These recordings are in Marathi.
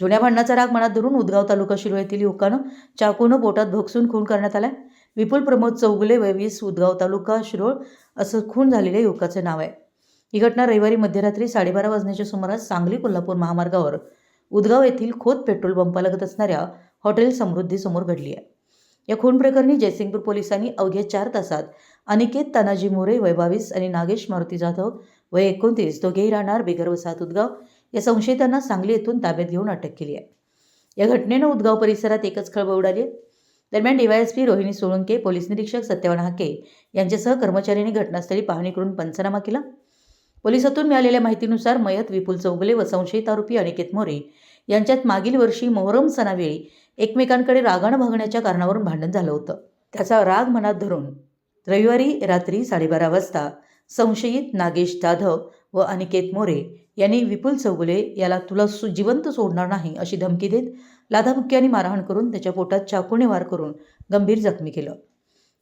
जुन्या भांडणाचा राग मनात धरून उदगाव तालुका शिरो येथील युवकानं चाकूनं पोटात भोगसून खून करण्यात आलाय. विपुल प्रमोद चौगुले वय वीस उदगाव तालुका शिरोळ असं खून झालेल्या युवकाचे नाव आहे. ही घटना रविवारी मध्यरात्री साडेबारा वाजण्याच्या सुमारास सांगली कोल्हापूर महामार्गावर उदगाव येथील खोत पेट्रोल पंपालगत असणाऱ्या हॉटेल समृद्धीसमोर घडली आहे. या खून प्रकरणी जयसिंगपूर पोलिसांनी अवघ्या चार तासात अनिकेत तानाजी मोरे वय बावीस आणि नागेश मारुती जाधव वय एकोणतीस दोघेही राहणार बिगर वसाहत उदगाव. या संशयितांना सांगली येथून ताब्यात घेऊन अटक केली आहे. या घटनेनं उदगाव परिसरात एकच खळबळ उडाली. आहे. दरम्यान डीवायएसपी रोहिणी सोळंके पोलीस निरीक्षक सत्यवान हाके यांच्यासह कर्मचाऱ्यांनी घटनास्थळी पाहणी करून पंचनामा केला. पोलिसातून मिळालेल्या माहितीनुसार मयत विपुल चौगले व संशयित आरोपी अनिकेत मोरे यांच्यात मागील वर्षी मोहरम सणावेळी एकमेकांकडे रागानं भागण्याच्या कारणावरून भांडण झालं होतं. त्याचा राग मनात धरून रविवारी रात्री साडेबारा वाजता संशयित नागेश जाधव व अनिकेत मोरे यांनी विपुल चौगुले याला तुला सु जिवंत सोडणार नाही अशी धमकी देत लाथाबुक्क्यांनी मारहाण करून त्याच्या पोटात चाकूने वार करून गंभीर जखमी केलं.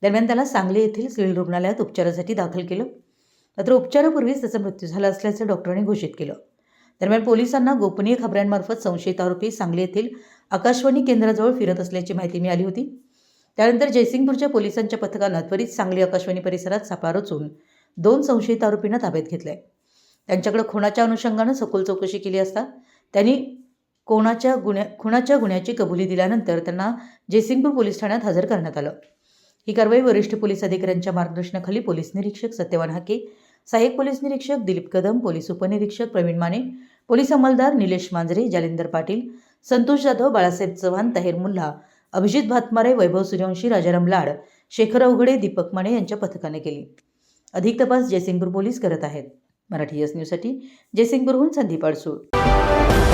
दरम्यान त्याला सांगली येथील सिव्हिल रुग्णालयात उपचारासाठी दाखल केलं. मात्र उपचारापूर्वीच त्याचा मृत्यू झाला असल्याचं डॉक्टरांनी घोषित केलं. दरम्यान पोलिसांना गोपनीय खबऱ्यांमार्फत संशयित आरोपी सांगली येथील आकाशवाणी केंद्राजवळ फिरत असल्याची माहिती मिळाली होती. त्यानंतर जयसिंगपूरच्या पोलिसांच्या पथकानं त्वरित सांगली आकाशवाणी परिसरात सापळा रचून दोन संशयित आरोपींना ताब्यात घेतलंय. त्यांच्याकडे खुणाच्या अनुषंगानं सखोल चौकशी केली असता त्यांनी कोणाच्या गुन्ह्या खुणाच्या गुन्ह्याची कबुली दिल्यानंतर त्यांना जयसिंगपूर पोलीस ठाण्यात हजर करण्यात आलं. ही कारवाई वरिष्ठ पोलीस अधिकाऱ्यांच्या मार्गदर्शनाखाली पोलीस निरीक्षक सत्यवान हाके सहाय्यक पोलीस निरीक्षक दिलीप कदम पोलीस उपनिरीक्षक प्रवीण माने पोलीस अंमलदार निलेश मांजरे जालिंदर पाटील संतोष जाधव बाळासाहेब चव्हाण ताहेर मुल्हा अभिजित भातमारे वैभव सूर्यवंशी राजाराम लाड शेखर अवघडे दीपक माने यांच्या पथकाने केली. अधिक तपास जयसिंगपूर पोलीस करत आहेत. मराठी एस न्यूजसाठी जयसिंगपूरहून संधी पाडसूळ